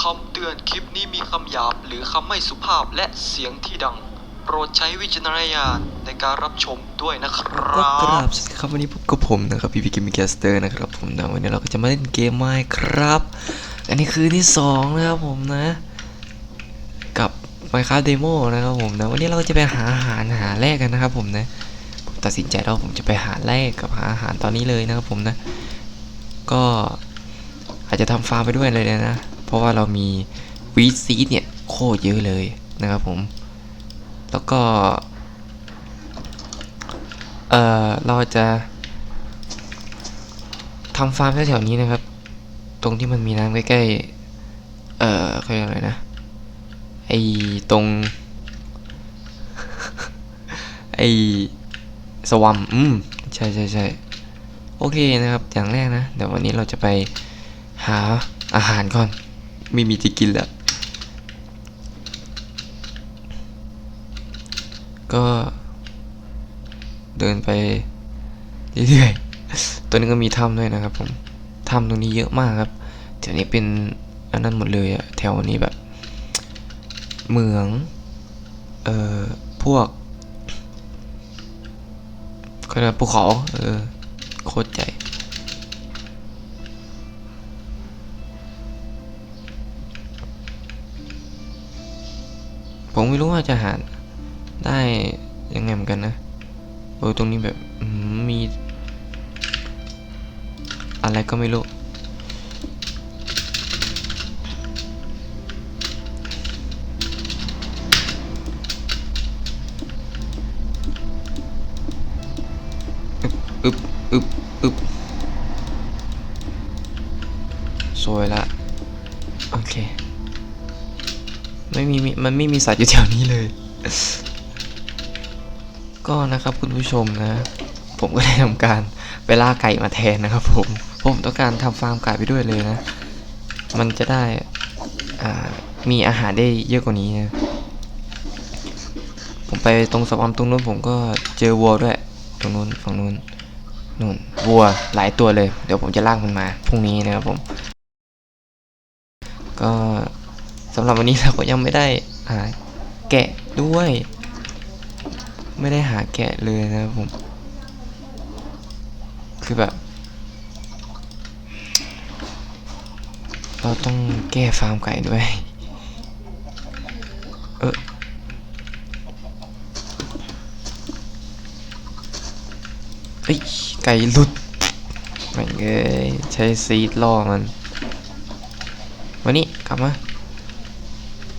คำเตือนคลิปนี้มีคำหยาบหรือคำไม่สุภาพและเสียงที่ดัง โปรดใช้วิจารณญาณในการรับชมด้วยนะครก็กัราบบ สวัสดีครับวันนี้พบกับผมนะครับพี่พีกิมมิแคสเตอร์นะครับผมนะวันนี้เราก็จะมาเล่นเกมไม้ครับ อันนี้คือที่สองนะครับผมนะ กับ Minecraft Demo นะครับผมนะวันนี้เราก็จะไปหาอาหารหาแรกกันนะครับผมนะผมตัดสินใจแล้วผมจะไปหาแรกกับหาอาหารตอนนี้เลยนะครับผมนะ ก็อาจจะทำฟาร์มไปด้วยเลยนะ เพราะว่าเรามีวีซีดเนี่ยโคตรเยอะเลยนะครับผม แล้วก็ เอ่อ เราจะทำฟาร์มแถวๆนี้นะครับ ตรงที่มันมีน้ำใกล้ๆ เอ่อเขาเรียกอะไรนะ ไอตรง ไอสวัมอืม ใช่ใช่ใช่โอเคนะครับ อย่างแรกนะ เดี๋ยววันนี้เราจะไปหาอาหารก่อน ไม่มีจะกินแล้วก็เดินไปเรื่อยๆ ตัวนี้ก็มีถ้ำด้วยนะครับผม ถ้ำตรงนี้เยอะมากครับ แถวนี้เป็นอันนั้นหมดเลยอะแถวนี้แบบ เหมือง เอ่อ พวกก็เรียกว่าภูเขา เออ โคตรใหญ่ ผมไม่รู้ว่าจะหาได้ยังไงเหมือนกันนะโอ้ยตรงนี้แบบมี อะไรก็ไม่รู้ ไม่มีสัตว์อยู่แถวนี้เลย ก็นะครับคุณผู้ชมนะ ผมก็ได้ทำการไปล่าไก่มาแทนนะครับ ผมผมต้องการทำฟาร์มไก่ไปด้วยเลยนะ มันจะได้มีอาหารได้เยอะกว่านี้นะผมไปตรงสวามตรงนู้นผมก็เจอวัวด้วย ตรงนู้นฝั่งนู้นนู่นวัวหลายตัวเลย เดี๋ยวผมจะลากมันมาพรุ่งนี้นะครับผม ก็สำหรับวันนี้เราก็ยังไม่ได้ หาแกะด้วย ไม่ได้หาแกะเลยนะครับผม คือแบบ เราต้องแก้ฟาร์มไก่ด้วย เออเอ้ไก่หลุดไม่เอ้ยใช้ซีดล่อมัน วันนี้กลับมา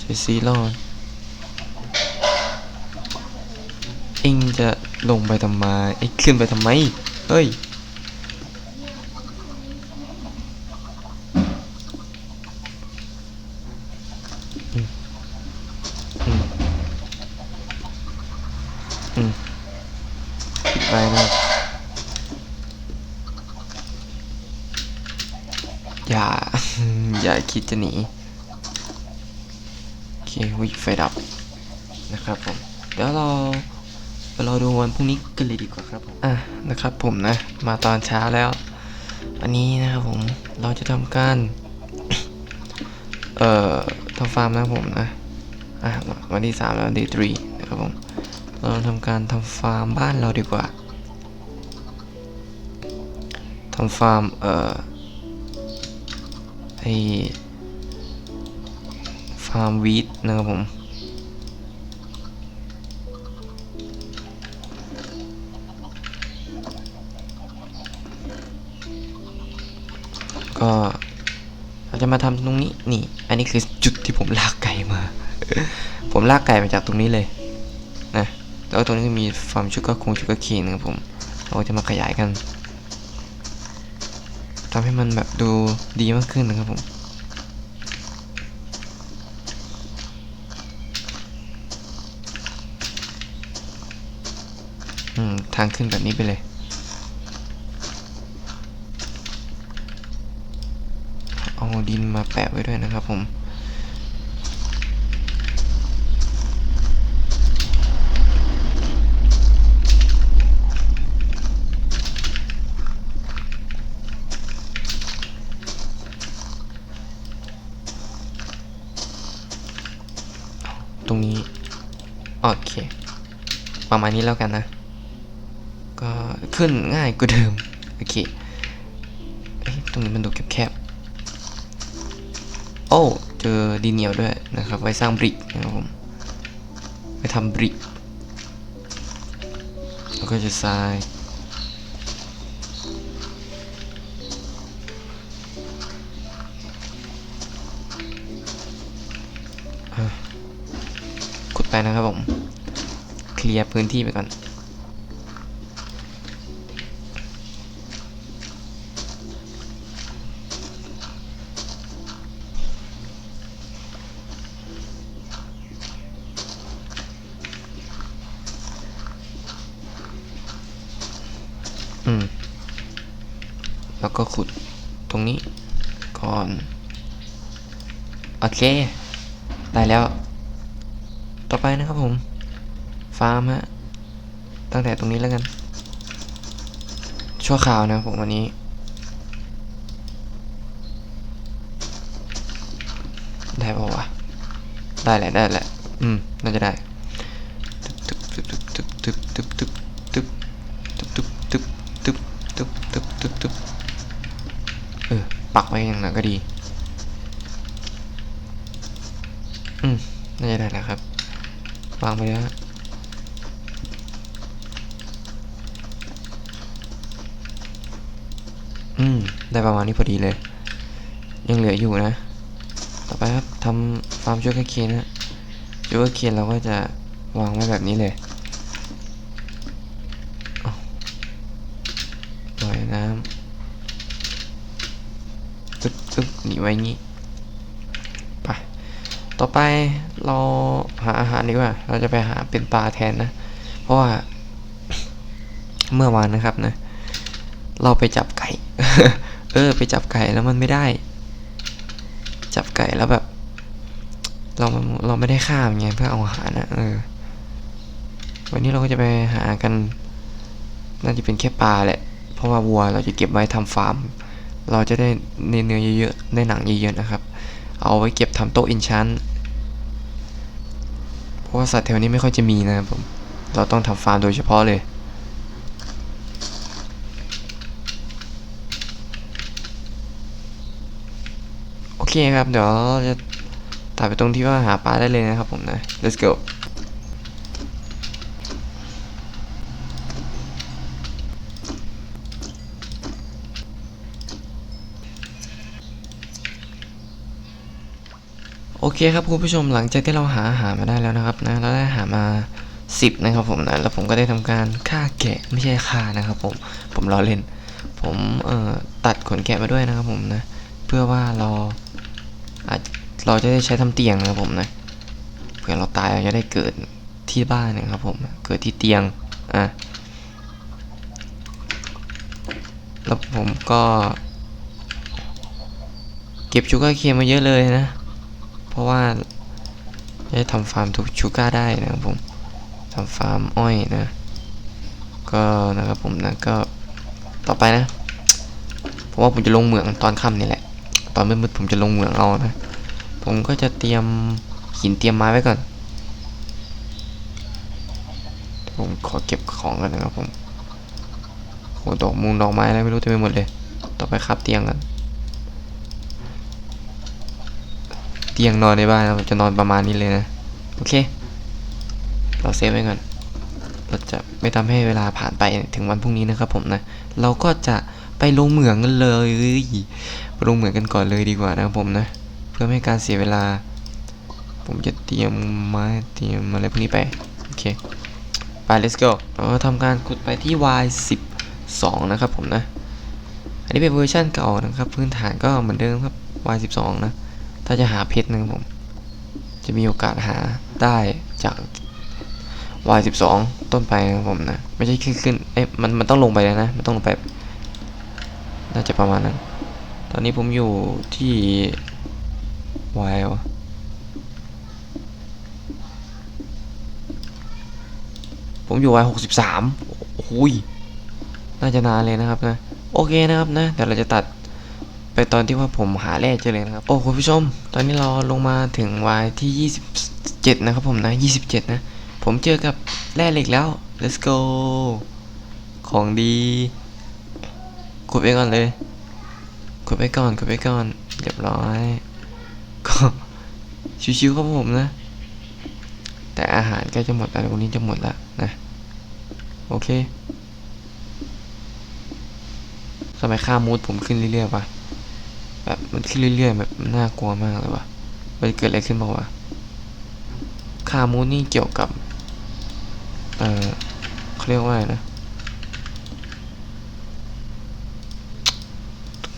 ใช้ซีดล่อมันเอ็งจะลงไปทำไมไอ้ยขึ้นไปทำไม เฮ้ย อืมไปนะอย่า อย่าคิดจะหนี วิไฟดับนะครับผมเดี๋ยวเราไปรอดูวันพรุ่งนี้กันเลยดีกว่าครับผมอะนะครับผมนะ มาตอนเช้าแล้ว วันนี้นะครับผมเราจะทำการ เอ่อทำฟาร์มนะครับผมนะอะวันที่สามแล้ววันที่ three นะครับผมเราทำการทำฟาร์มบ้านเราดีกว่าทำฟาร์มเอ่อไอ ฟาร์มวีดนะครับผมก็เราจะมาทำตรงนี้นี่ อันนี้คือจุดที่ผมลากไก่มา ผมลากไก่มาจากตรงนี้เลยนะแล้วตรงนี้มีฟาร์มชุกกอร์คงชุกกอร์เคนนะครับผม เราจะมาขยายกันทำให้มันแบบดูดีมากขึ้นนะครับผม อืม ทางขึ้นแบบนี้ไปเลย เอาดินมาแปะไว้ด้วยนะครับผมตรงนี้ โอเค ประมาณนี้แล้วกันนะ ขึ้นง่ายกว่าเดิมโอเคตรงนี้มันดูแคบๆโอ้เจอดินเหนียวด้วยนะครับไว้สร้างบริกนะครับผมไปทำบริกแล้วก็จะทรายขุดไปนะครับผม เคลียร์พื้นที่ไปก่อน อืม แล้วก็ขุดตรงนี้ก่อน โอเค ได้แล้ว ต่อไปนะครับผม ฟาร์มฮะ ตั้งแต่ตรงนี้แล้วกัน ชั่วคราวนะผมวันนี้ ได้ป่าวะ ได้แหละได้แหละ อืม น่าจะได้ตึ๊บตึ๊บตึ๊บตึ๊บตึ๊บตึ๊บตึ๊บตึ๊บตึ๊บตึ๊บตึ๊บตึ๊บตึ๊บตึบตึบเออ ปักไว้อย่างนั้นก็ดี อืม น่าจะได้แล้วครับ วางไปแล้วฮะอืม ได้ประ มาณนี้พอดีเลย ยังเหลืออยู่นะ ต่อไปครับทำฟาร์มชูการ์เคนนะชูการ์เคนเราก็จะวางไว้แบบนี้เลยปล่อยน้ำตึ๊บตึ๊บหนีไว้งี้ไปต่อไปเราหาอาหารดีกว่า เราจะไปหาเป็นปลาแทนนะ เพราะว่าเมื่อวานนะครับนะ เราไปจับไก่ เออ ไปจับไก่แล้วมันไม่ได้ จับไก่แล้วแบบ เราเราไม่ได้ฆ่ามันไงเพื่อเอาอาหารนะเออ วันนี้เราก็จะไปหากัน น่าจะเป็นแค่ปลาแหละ เพราะว่าวัวเราจะเก็บไว้ทำฟาร์ม เราจะได้เนื้อเยอะๆได้หนังเยอะๆนะครับ เอาไว้เก็บทำโต๊ะอินชันเพราะว่าสัตว์แถวนี้ไม่ค่อยจะมีนะครับผม เราต้องทำฟาร์มโดยเฉพาะเลย เคครับ เดี๋ยวเราจะตัดไปตรงที่ว่าหาปลาได้เลยนะครับผมนะ let's go โอเคครับคุณผู้ชมหลังจากที่เราหาอาหารมาได้แล้วนะครับนะเราได้อาหารมา 10 นะครับผมนะแล้วผมก็ได้ทำการฆ่าแกะไม่ใช่ฆ่านะครับผมผมล้อเล่น ผมเอ่อตัดขนแกะมาด้วยนะครับผมนะ เพื่อว่าเราอาจเราจะได้ใช้ทำเตียงนะครับผมนะเผื่อเราตายเราจะได้เกิดที่บ้านนะครับผมเกิดที่เตียงอะแล้วผมก็ เก็บชูการ์เคมาเยอะเลยนะ เพราะว่าจะได้ทำฟาร์มทุกชูการ์ได้นะครับผมทำฟาร์มอ้อยนะ ก็นะครับผมนะก็ต่อไปนะ ผมว่าผมจะลงเหมืองตอนค่ำนี่แหละ อนมืดๆผมจะลงเหมืองเอานะ ผมก็จะเตรียมหินเตรียมไม้ไว้ก่อน ผมขอเก็บของกันนะครับผมโหดอกมุงดอกไม้อะไรไม่รู้เต็มไปหมดเลย ต่อไปครับเตียงกัน เตียงนอนในบ้านเราจะนอนประมาณนี้เลยนะ โอเค เราเซฟไว้ก่อนเราจะไม่ทำให้เวลาผ่านไปถึงวันพรุ่งนี้นะครับผมนะ เราก็จะไปลงเหมืองกันเลย ปลงเหมืองกันก่อนเลยดีกว่านะครับผมนะ เพื่อไม่ให้การเสียเวลา ผมจะเตรียมไม้เตรียมอะไรพวกนี้ไปโอเคไป let's go เราก็ทำการขุดไปที่ y 1 2นะครับผมนะ อันนี้เป็นเวอร์ชันเก่านะครับ พื้นฐานก็เหมือนเดิมครับ y 1 2นะ ถ้าจะหาเพชรนะครับผม จะมีโอกาสหาได้จาก y 1 2ต้นไปนะครับผมนะ ไม่ใช่ขึ้นขึ้นเอ๊ะมันมันต้องลงไปเลยนะ มันต้องลงไป น่าจะประมาณนั้น ตอนนี้ผมอยู่ที่ y วะผมอยู่ y 6 3โอ้ยน่าจะนานเลยนะครับนะ โอเคนะครับนะ เดี๋ยวเราจะตัดไปตอนที่ว่าผมหาแร่เจอเลยนะครับ โอ้คุณผู้ชม ตอนนี้เราลงมาถึงวายที่27นะครับผมนะ27นะ ผมเจอกับแร่เหล็กแล้ว let's go ของดีกดไปก่อนเลย กดไปก่อนกดไปก่อนเรียบร้อย ก็ชิวๆครับผมนะ แต่อาหารใกล้จะหมดแล้ววันนี้จะหมดล้วนะ โอเคทำไมค่ามูดผมขึ้นเรื่อยๆวะแบบมันขึ้นเรื่อยๆแบบน่ากลัวมากเลยวะมันเกิดอะไรขึ้นบ้างวะค่ามูดนี่เกี่ยวกับ เออเขาเรียกว่าอะไรนะ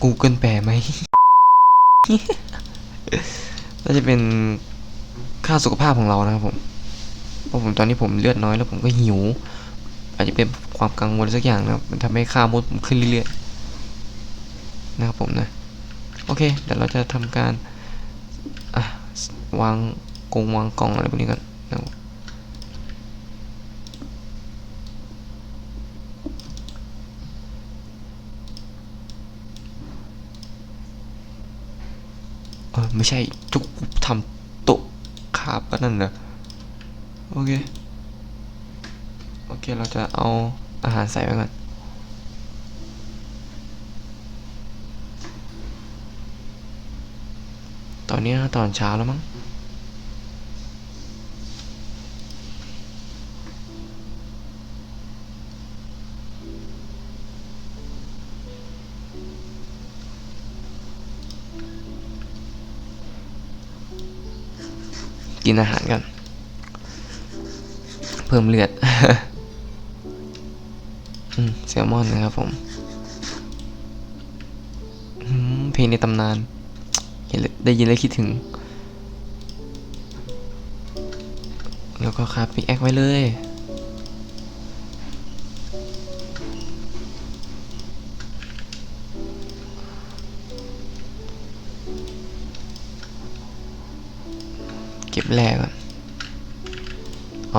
Google แปลไหมน่าจะเป็นค่าสุขภาพของเรานะครับผมเพราะผมตอนนี้ผมเลือดน้อยแล้วผมก็หิว อาจจะเป็นความกังวลสักอย่างนะครับมันทำให้ค่ามดผมขึ้นเรื่อยๆนะครับผมนะโอเคเดี๋ยวเราจะทำการอะวางกงวางกล่องอะไรพวกนี้ก่อนนะครับ เออไม่ใช่จุกทำโต๊ะคาบก็นั่นเหรอโอเค โอเค เราจะเอาอาหารใส่ไว้ก่อนตอนนี้ตอนเช้าแล้วมั้ง กินอาหารกันเพิ่มเลือดอืมแซลมอนนะครับผมเพลงในตำนานเห็นได้ยินแล้วคิดถึง แล้วก็คาปิกแอคไว้เลย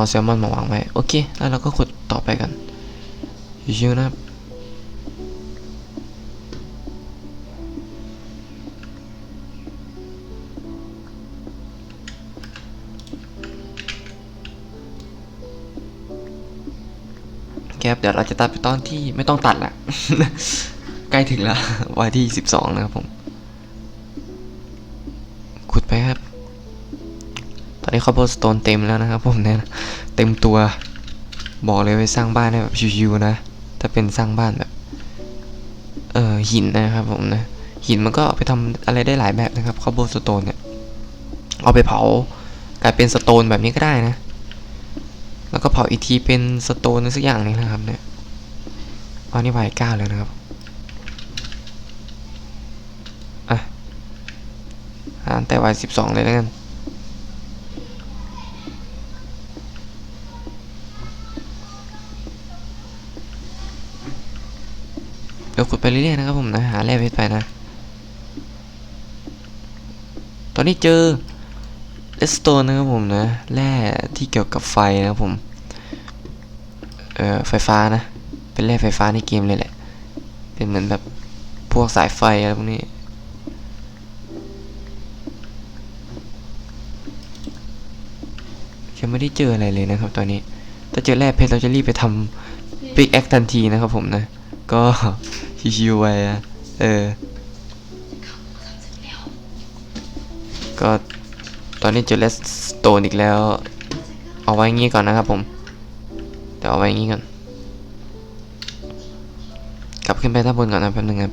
เอาแซลมอนมาวางไว้ โอเค แล้วเราก็ขุดต่อไปกันชิวๆนะครับแก๊บเดี๋ยวเราจะตัดไปตอนที่ไม่ต้องตัดละ ใกล้ถึงแล้ววันที่สิบสองนะครับผม อนนี้คอ b บ e สโตนเต็มแล้วนะครับผมเนี่ยเต็มตัวบอกเลยไปสร้างบ้านได้แบบชิวๆนะ ถ้าเป็นสร้างบ้านแบบ เออหินนะครับผมนะ หินมันก็ไปทำอะไรได้หลายแบบนะครับคอ b บ e สโตนเนี่ย เอาไปเผากลายเป็นสโตนแบบนี้ก็ได้นะ แล้วก็เผาอีกทีเป็นสโตนสักอย่างนึงนะครับเนี่ยอานี่ไว้ก้าเลยนะครับอะอ่านแต่วัยสิบสองเลยแล้วกัน เดี๋ยวขุดไปเรื่อยๆนะครับผมนะหาแร่เพชรไปนะ ตอนนี้เจอเลสโตนนะครับผมนะแร่ที่เกี่ยวกับไฟนะครับผมเอ่อไฟฟ้านะ เป็นแร่ไฟฟ้าในเกมเลยแหละ เป็นเหมือนแบบพวกสายไฟอะไรพวกนี้ยังไม่ได้เจออะไรเลยนะครับ ตอนนี้ถ้าเจอแร่เพชรเราจะรีบไปทำปิกแอคทันทีนะครับผมนะ ก็ ชิวๆไว้อะเออ ก็ตอนนี้เจอเลสโตนอีกแล้ว เอาไว้งี้ก่อนนะครับผมเดี๋ยวเอาไว้งี้ก่อน กลับขึ้นไปด้านบนก่อนนะแป๊บนึงครับ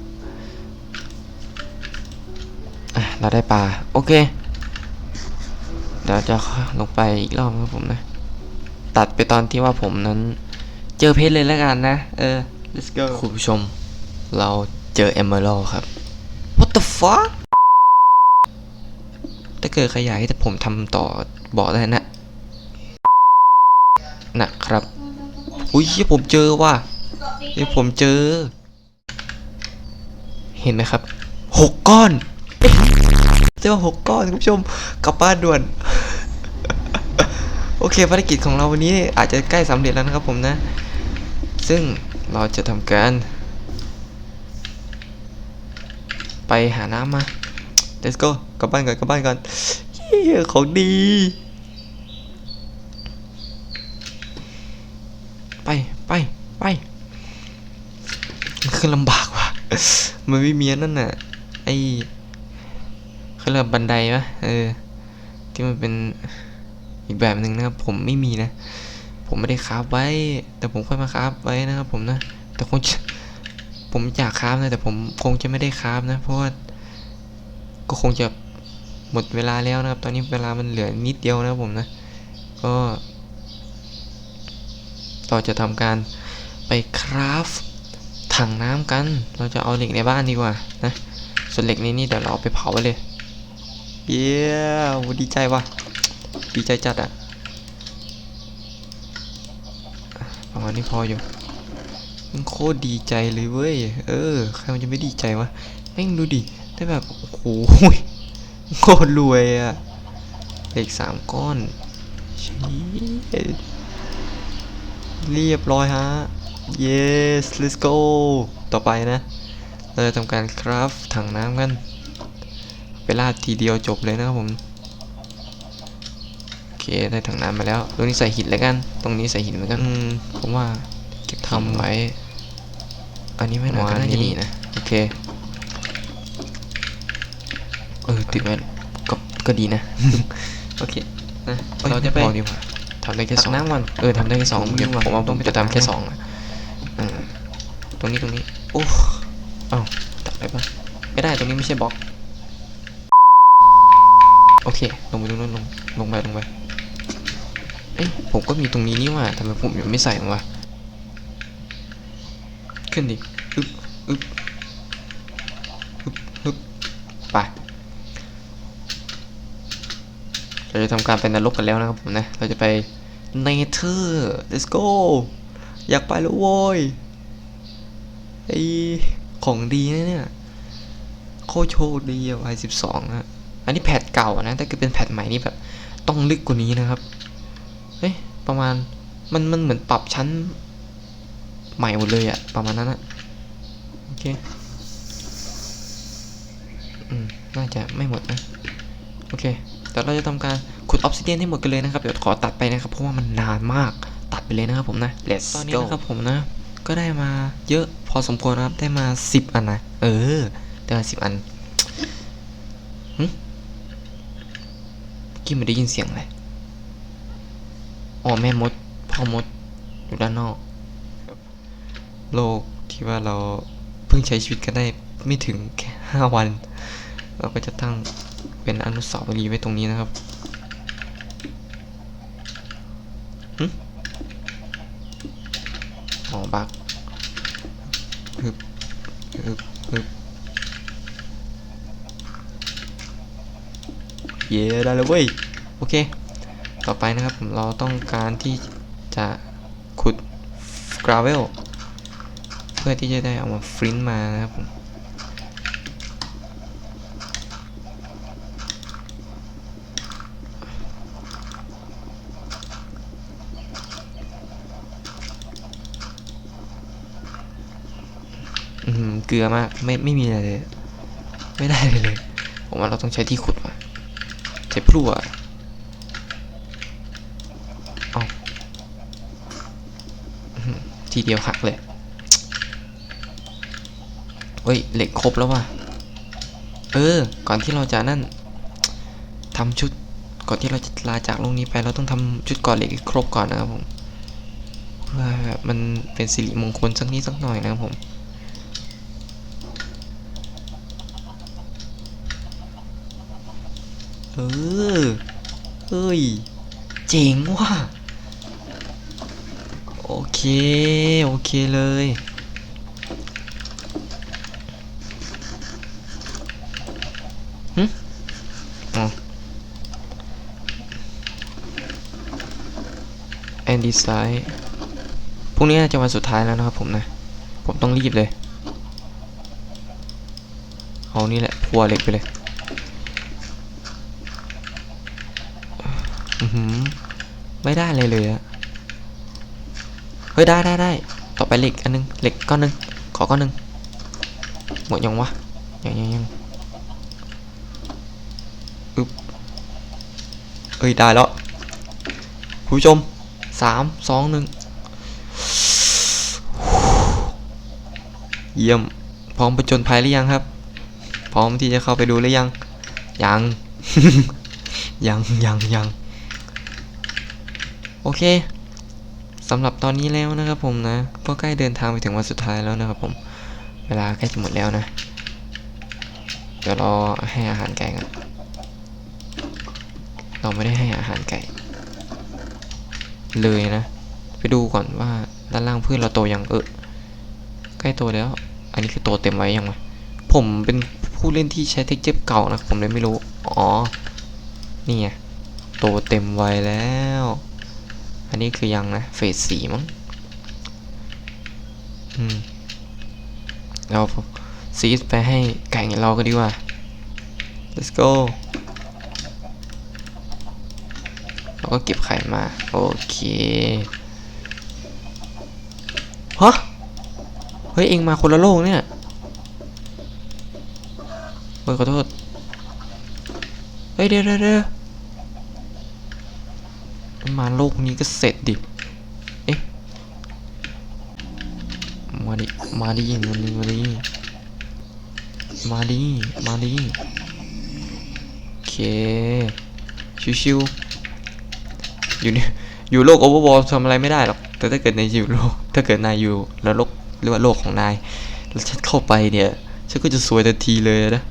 เราได้ปลา โอเค เดี๋ยวจะลงไปอีกรอบนะครับผมนะ ตัดไปตอนที่ว่าผมนั้น เจอเพชรเลยแล้วกันนะ เออ let's go คุณผู้ชม เราเจอ emerald ครับ what the fuck ถ้าเกิดใครอยากให้ผมทำต่อบอกได้นะนะครับ อุ้ยเหี้ยผมเจอว่ะเฮ้ยผมเจอ เห็นไหมครับหกก้อนเจอหกก้อนคุณผู้ชมกลับบ้านด่วน โอเคภารกิจของเราวันนี้อาจจะใกล้สำเร็จแล้วนะครับผมนะ ซึ่งเราจะทำการ ไปหาน้ำมา let's go กลับบ้านก่อนกลับบ้านก่อนของดี ไปไปไปมันคือลำบากว่ะมันไม่มีนั่นน่ะไอ้เขาเรียบันไดปะเออ ที่มันเป็นอีกแบบหนึ่งนะครับ ผมไม่มีนะ ผมไม่ได้คราฟไว้ แต่ผมค่อยมาคราฟไว้นะครับผมนะ แต่คง ผมอยากคราฟนะแต่ผมคงจะไม่ได้คราฟนะ เพราะว่าก็คงจะหมดเวลาแล้วนะครับ ตอนนี้เวลามันเหลือนิดเดียวนะผมนะ ก็เราจะทำการไปคราฟถังน้ำกัน เราจะเอาเหล็กในบ้านดีกว่านะส่วนเหล็กนี้นี่เดี๋ยวเราเอาไปเผาไว้เลย เย้ดีใจว่ะ ดีใจจัดอะประมาณนี้พออยู่ มันโคตรดีใจเลยเว้ย เออ ใครมันจะไม่ดีใจวะ แม่งดูดิ ได้แบบ โอ้โหโคตรรวยอะเหล็กสามก้อนชีเรียบร้อยฮะ yes let's go ต่อไปนะ เราจะทำการคราฟถังน้ำกัน ไปลาดทีเดียวจบเลยนะครับผม โอเค ได้ถังน้ำมาแล้ว ตรงนี้ใส่หินแล้วกัน ตรงนี้ใส่หินเหมือนกัน ผมว่า เก็บทำไว้ อันนี้ไม่น่าก็น่าจะดีนะ โอเค เออ ติดไว้ก็ก็ดีนะ โอเคนะเราจะไปดีกว่าทำได้แค่สองน้ำวันเออทำได้แค่สองเดี๋ยวผมว่าผมจะทำแค่สองอะอ่าตรงนี้ตรงนี้ โอ้เอ้าตัดไปปะไม่ได้ตรงนี้ไม่ใช่บล็อก โอเค ลงไปตรงนู้นลงลงไปลงไปเอ้ยผมก็มีตรงนี้นี่หว่าทำไมผมยังไม่ใส่มันวะ ขึ้นดิอึ๊บอึ๊บอึ๊บอึ๊บไปเราจะทำการเป็นนรกกันแล้วนะครับผมนะ เราจะไปเนเธอร์ let's go อยากไปแล้วโว้ยไอของดีนะเนี่ยโคโชคดีอะวัยสิบสองนะอันนี้แพทเก่านะถ้าเกิดเป็นแพทใหม่นี่แบบต้องลึกกว่านี้นะครับ เฮ้ยประมาณมันมันเหมือนปรับชั้น ใหม่หมดเลยอะประมาณนั้นอะโอเคอืมน่าจะไม่หมดนะโอเคเดี๋ยวเราจะทำการขุดออฟซิเดียนให้หมดกันเลยนะครับเดี๋ยวขอตัดไปนะครับเพราะว่ามันนานมากตัดไปเลยนะครับผมนะ Let's ตอนนี้นะครับผมนะ ก็ได้มาเยอะพอสมควรนะครับได้มาสิบอันนะเออได้มาสิบอันหึเมื่อกี้ไม่ได้ยินเสียงอะไรอ๋อแม่มดพ่อมดอยู่ด้านนอก โลกที่ว่าเราเพิ่งใช้ชีวิตกันได้ไม่ถึงแค่ห้าวัน เราก็จะตั้งเป็นอนุสาวรีย์ไว้ตรงนี้นะครับหอ๋อบักฮึบฮึบฮึบเย้ได้แล้วเว้ย โอเค ต่อไปนะครับ เราต้องการที่จะขุดกราเวล เพื่อที่จะได้เอามาฟรินมานะครับผมอืมเกลือมากไม่ไม่มีอะไรเลย ไม่ได้เลยเลย ผมว่าเราต้องใช้ที่ขุดว่ะใช้พลั่วอาอื้อหือทีเดียวหักเลย ฮ้ยเหล็กครบแล้วว่ะ เออ ก่อนที่เราจะนั่นทำชุดก่อนที่เราจะลาจากโลกนี้ไป เราต้องทำชุดก่อนเหล็กครบก่อนนะครับผมเพื่อแบบมันเป็นสิริมงคลสักนิดสักหน่อยนะครับผมเออเฮ้ย เจ๋งว่ะ โอเค โอเคเลย แอนดีไซน์พรุ่งนี้น่าจะวันสุดท้ายแล้วนะครับผมนะ ผมต้องรีบเลย เอานี่แหละพัวเหล็กไปเลยอือหือไม่ได้เลยเลยอะเฮ้ยได้ได้ได้ต่อไปเหล็กอันนึงเหล็กก้อนนึง ขอก้อนนึง หมดยังวะ ยังยังยังอึ๊บเอ้ยได้แล้วคุณผู้ชม สามสองหนึ่งเยี่ยม พร้อมประจนภัยหรือยังครับ พร้อมที่จะเข้าไปดูหรือยัง ยัง ยังยังยังโอเคสำหรับตอนนี้แล้วนะครับผมนะก็ใกล้เดินทางไปถึงวันสุดท้ายแล้วนะครับผม เวลาใกล้จะหมดแล้วนะ เดี๋ยวรอให้อาหารไก่กันเราไม่ได้ให้อาหารไก่ เลยนะ ไปดูก่อนว่าด้านล่างพืชเราโตยังเออใกล้โตแล้ว อันนี้คือโตเต็มไว้ยังไงผมเป็นผู้เล่นที่ใช้เทคเจ็บเก่านะผมเลยไม่รู้ อ๋อ นี่ไงโตเต็มไวัยแล้ว อันนี้คือยังนะเฟสสี่มั้งอืมเราซีไปให้ไก่เราก็ดีกว่า let's go เรา ก็เก็บไข่มา โอเคฮะเฮ้ย เองมาคนละโลกเนี่ยเฮ้ยขอโทษ เฮ้ย เดี๋ยวเดี๋ยวเดี๋ยวมันมาโลกนี้ก็เสร็จดิ เอ๊ะ มาดิ มาดิมาดิมาดิ มาดิ มาดิ โอเค ชิวๆ อยู่ในอยู่โลกโอเวอร์วอลทำอะไรไม่ได้หรอก แต่ถ้าเกิดในอยู่โลก ถ้าเกิดนายอยู่แล้วโลกหรือว่าโลกของนาย แล้วฉันเข้าไปเนี่ย ฉันก็จะสวยทันทีเลยนะ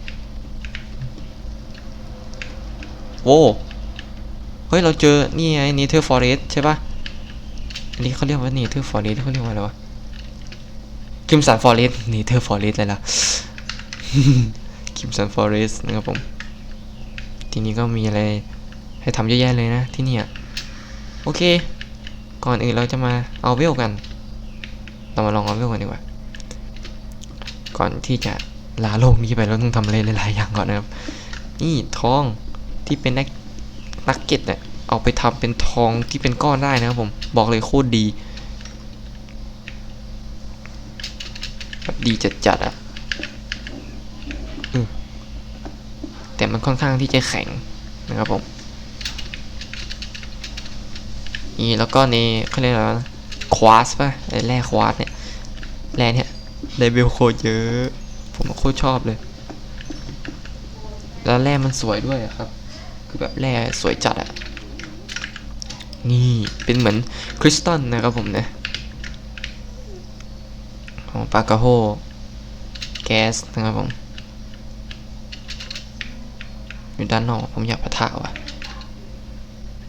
โอ้เฮ้ย เราเจอ นี่ไง Nether Forest ใช่ปะอันนี้เขาเรียกว่า Nether Forest เขาเรียกว่าอะไรวะคิมสันฟอเรสนี่เธอฟอเรสเลยล่ะคิมสันฟอเรสนะครับผม ทีนี้ก็มีอะไรให้ทำเยอะแยะเลยนะที่นี่ย โอเค ก่อนอื่นเราจะมาเอาเวลกัน เรามาลองเอาเวลกันดีกว่า ก่อนที่จะลาโลกนี้ไปเราต้องทำอะไรหลายๆอย่างก่อนนะครับ นี่ทองที่เป็นนักนักเก็ตเนี่ยเอาไปทำเป็นทองที่เป็นก้อนได้นะครับผมบอกเลยโคตรดีแบบดีจัดๆอะ่ะแต่มันค่อนข้างที่จะแข็งนะครับผม นี่แล้วก็ในเขาเรียกอะไรควาสป่ะไอแร่ควาสเนี่ยแร่เนี่ยไดเบลโคตรเยอะ ผมโคตรชอบเลย แล้วแร่มันสวยด้วยครับ คือแบบแร่สวยจัดอะนี่เป็นเหมือนคริสตัลนะครับผมเนี่ยของปากาโฮแก๊สนะครับผมอยู่ด้านนอกผมอยากปะทะว่ะ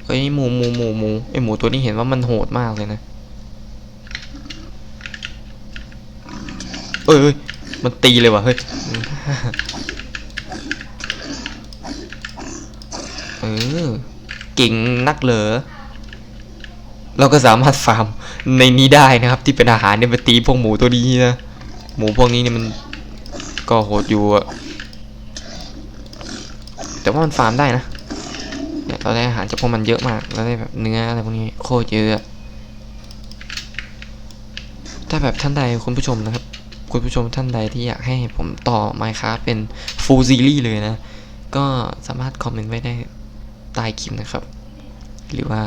เฮ้ยหมูหมูหมูหมูไอหมูตัวนี้เห็นว่ามันโหดมากเลยนะเอ้ยอยมันตีเลยว่ะเฮ้ยเออเก่งนักเหรอเราก็สามารถฟาร์มในนี้ได้นะครับ ที่เป็นอาหารเนี่ยมาตีพวกหมูตัวนี้นะหมูพวกนี้เนี่ยมันก็โหดอยู่อะแต่ว่ามันฟาร์มได้นะ เราได้อาหารจากพวกมันเยอะมากเราได้แบบเนื้ออะไรพวกนี้โคตรเยอะถ้าแบบท่านใดคุณผู้ชมนะครับ คุณผู้ชมท่านใดที่อยากให้ผมต่อ Minecraft เป็น full series เลยนะ ก็สามารถคอมเมนต์ไว้ได้ใต้คลิปนะครับ หรือว่า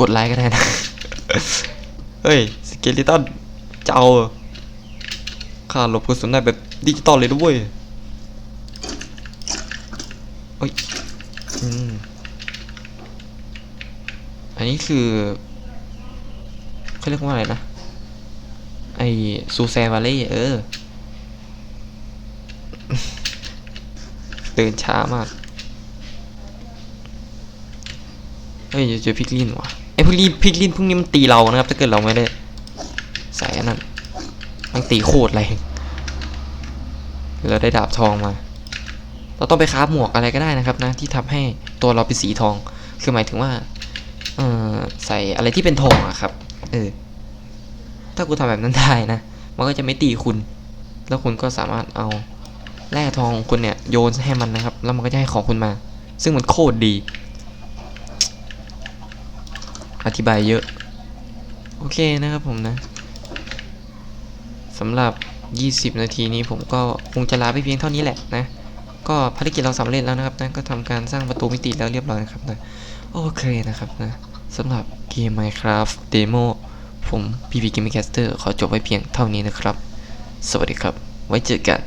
กดไลค์ก็ได้นะ เฮ้ย สเกลิตันจะเอาข้าหลบกระสุนได้แบบดิจิตอลเลยด้วยเอ้ย อืม อันนี้คือเขาเรียกว่าอะไรนะ ไอซูแซวาเล่เออ เดินช้ามาก เฮ้ยเจอพิกลินว่ะไอพิกลินพิกลินพวกนี้มันตีเรานะครับ ถ้าเกิดเราไม่ได้ใส่อันนั้นมันตีโคตรแรงเราได้ดาบทองมา เราต้องไปคราฟหมวกอะไรก็ได้นะครับนะที่ทำให้ตัวเราเป็นสีทอง คือหมายถึงว่าเออใส่อะไรที่เป็นทองอะครับเออถ้าคุณทำแบบนั้นได้นะมันก็จะไม่ตีคุณ แล้วคุณก็สามารถเอาแร่ทองของคุณเนี่ยโยนให้มันนะครับ แล้วมันก็จะให้ของคุณมา ซึ่งมันโคตรดี อธิบายเยอะ โอเคนะครับผมนะสำหรับ 20 นาทีนี้ผมก็คงจะลาไปเพียงเท่านี้แหละนะ ก็ภารกิจเราสำเร็จแล้วนะครับนะก็ทำการสร้างประตูมิติแล้วเรียบร้อยนะครับนะโอเคนะครับนะสำหรับเกม Minecraft Demo ผม PP Gaming Caster ขอจบไว้เพียงเท่านี้นะครับ สวัสดีครับ ไว้เจอกัน